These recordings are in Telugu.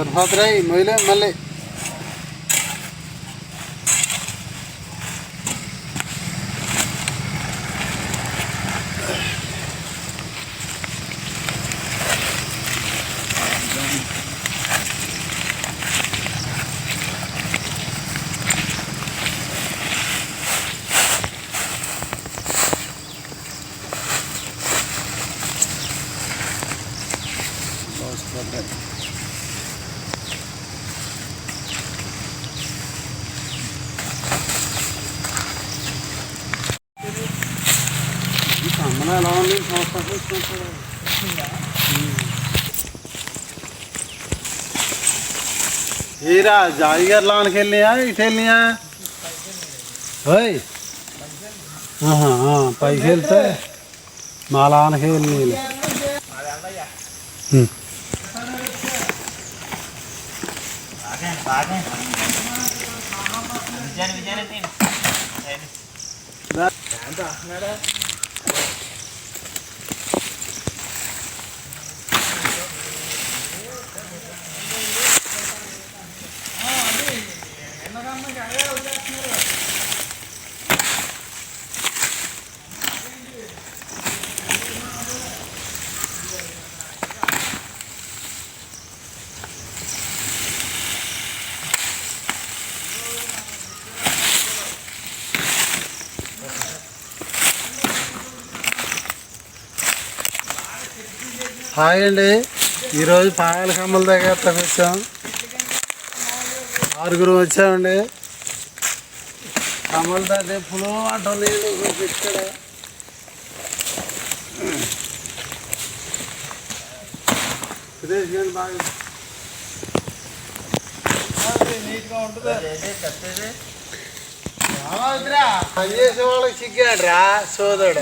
సరిపోతున్నాయి మొయ్యలే మళ్ళీ మోసపోతున్నాయి అమ్మన हीरा जाइगर लान खेलने आए खेलने आए। भाई हाँ हाँ पैसे खेलते मालान खेलने हम्म। विजय विजय హాయ్ అండి ఈరోజు పాయల కమ్మల దగ్గర వచ్చాం. ఆరుగురు వచ్చామండి. కమ్మల దగ్గర పులు ఆటో లేదు ఇక్కడ. బాగా నీట్గా ఉంటుంది పనిచేసే వాళ్ళకి సిగ్గాడు రా సోదరుడు.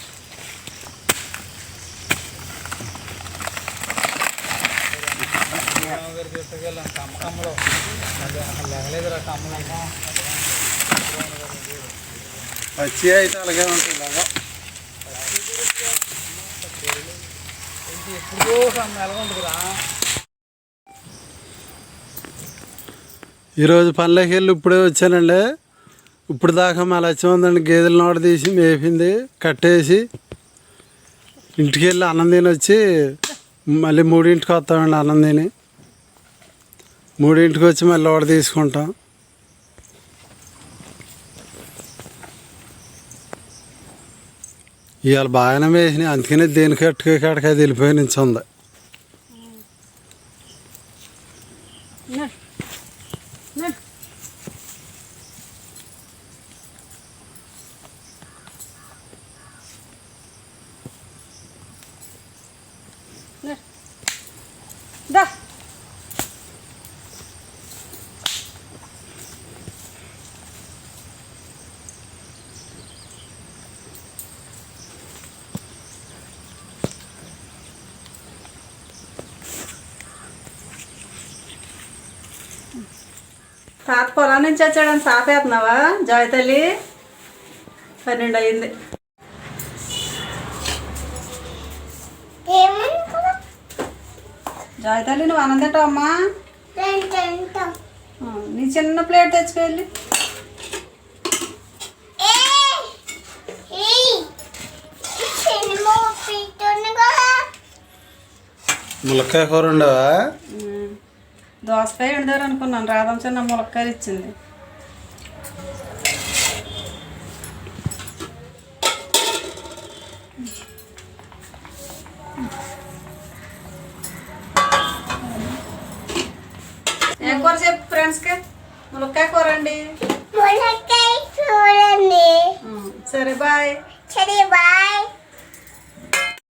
తీసుకెళ్ళాం లేగలేదురా పచ్చి అయితే అలాగే ఉంటుంది ఎప్పుడో ఎలాగుంటుందిరా ఈరోజు పనులకి వెళ్ళి ఇప్పుడే వచ్చానండి. ఇప్పుడు దాకా మా లక్ష్మందండి గేదెల నోట తీసి మేపింది కట్టేసి ఇంటికి వెళ్ళి అన్నం తిని వచ్చి మళ్ళీ మూడింటికి వస్తామండి అన్నం తిని. మూడింటికి వచ్చి మళ్ళీ ఒకటి తీసుకుంటాం. ఇవాళ బాగానే వేసినాయి. అందుకనే దేనికి కట్టుకే కాడికి అది వెళ్ళిపోయి నుంచి ఉంది Yeah. తాత పొలం నుంచి వచ్చాడని సాపేస్తున్నావా? జాయ్ తల్లి. పన్నెండు అయింది జాయ్ తల్లి నువ్వు అన్నం తింటావమ్మా? ఆ, నీ చిన్న ప్లేట్ తెచ్చుకెళ్ళి ములక్కాయ కూర ఉండవా? దోసకాయ వండారు అనుకున్నాను. రాధం చిన్న ములక్కాయలు ఇచ్చింది. ఏం కూర చెప్పు ఫ్రెండ్స్కి? ములక్కాయ కూర అండి. చూడండి సరే బాయ్. సరే బాయ్.